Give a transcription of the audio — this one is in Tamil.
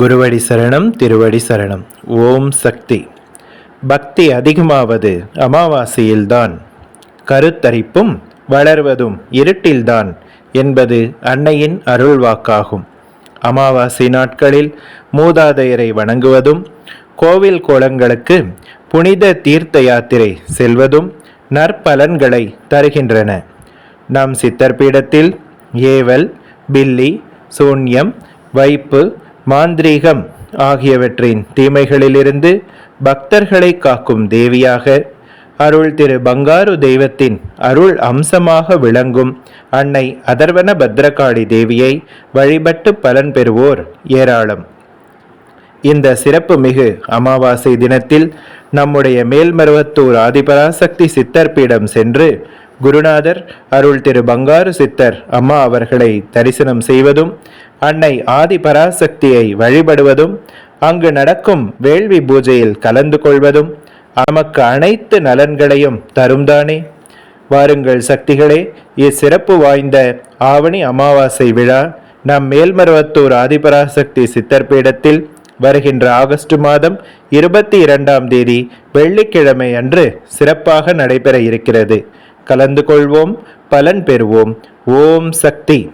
குருவடி சரணம் திருவடி சரணம். ஓம் சக்தி. பக்தி அதிகமாவது அமாவாசையில்தான். கருத்தரிப்பும் வளர்வதும் இருட்டில்தான் என்பது அன்னையின் அருள்வாக்காகும். அமாவாசை நாட்களில் மூதாதையரை வணங்குவதும் கோவில் கோலங்களுக்கு புனித தீர்த்த யாத்திரை செல்வதும் நற்பலன்களை தருகின்றன. நம் சித்தர்பீடத்தில் ஏவல் பில்லி சூன்யம் வைப்பு மாந்திரீகம் ஆகியவற்றின் தீமைகளிலிருந்து பக்தர்களை காக்கும் தேவியாக அருள் திரு பங்காரு தெய்வத்தின் அருள் அம்சமாக விளங்கும் அன்னை அதர்வன பத்ரகாளி தேவியை வழிபட்டு பலன் பெறுவோர் ஏராளம். இந்த சிறப்பு மிகு அமாவாசை தினத்தில் நம்முடைய மேல்மருவத்தூர் ஆதிபராசக்தி சித்தர் பீடம் சென்று குருநாதர் அருள் திரு பங்காரு சித்தர் அம்மா அவர்களை தரிசனம் செய்வதும் அன்னை ஆதிபராசக்தியை வழிபடுவதும் அங்கு நடக்கும் வேள்வி பூஜையில் கலந்து கொள்வதும் நமக்கு அனைத்து நலன்களையும் தரும்தானே? வாருங்கள் சக்திகளே இச்சிறப்பு வாய்ந்த ஆவணி அமாவாசை விழா நம் மேல்மருவத்தூர் ஆதிபராசக்தி சித்தர் பீடத்தில் வருகின்ற ஆகஸ்ட் மாதம் இருபத்தி இரண்டாம் தேதி வெள்ளிக்கிழமை அன்று சிறப்பாக நடைபெற இருக்கிறது. கலந்து கொள்வோம் பலன் பெறுவோம். ஓம் சக்தி.